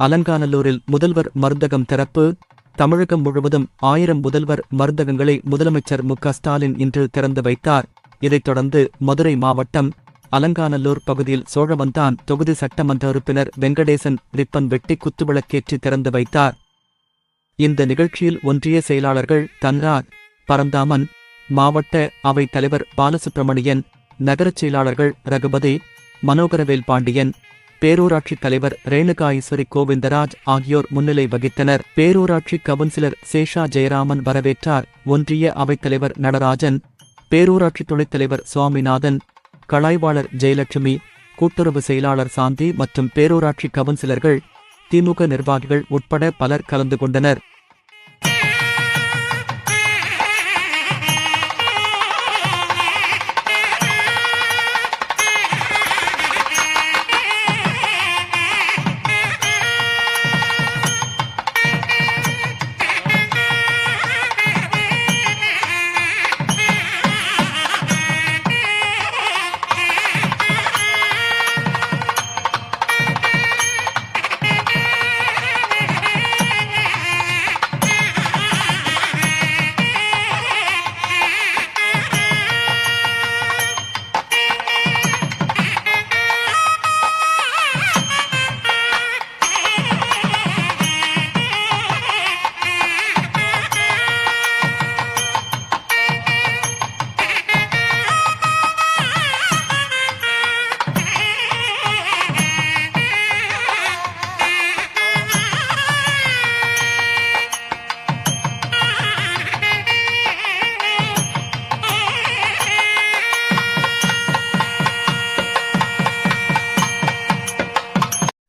அலங்காநல்லூரில் முதல்வர் மருந்தகம் திறப்பு தமிழகம் முழுவதும் ஆயிரம் முதல்வர் மருந்தகங்களை முதலமைச்சர் மு ஸ்டாலின் இன்று திறந்து வைத்தார். இதைத் தொடர்ந்து மதுரை மாவட்டம் அலங்காநல்லூர் பகுதியில் சோழவந்தான் தொகுதி சட்டமன்ற உறுப்பினர் வெங்கடேசன் ரிப்பன் வெட்டி குத்துவிளக்கேற்றி திறந்து வைத்தார். இந்த நிகழ்ச்சியில் ஒன்றிய செயலாளர்கள் தன்ராஜ் பரந்தாமன் மாவட்ட அவைத் தலைவர் பாலசுப்பிரமணியன் நகரச் செயலாளர்கள் ரகுபதி மனோகரவேல் பாண்டியன் பேரூராட்சி தலைவர் ரேணுகா ஈஸ்வரி கோவிந்தராஜ் ஆகியோர் முன்னிலை வகித்தனர். பேரூராட்சி கவுன்சிலர் சேஷா ஜெயராமன் வரவேற்றார். ஒன்றிய அவைத்தலைவர் நடராஜன் பேரூராட்சி துணைத் தலைவர் சுவாமிநாதன் கலாய்வாளர் ஜெயலட்சுமி கூட்டுறவு செயலாளர் சாந்தி மற்றும் பேரூராட்சி கவுன்சிலர்கள் திமுக நிர்வாகிகள் உட்பட பலர் கலந்து கொண்டனர்.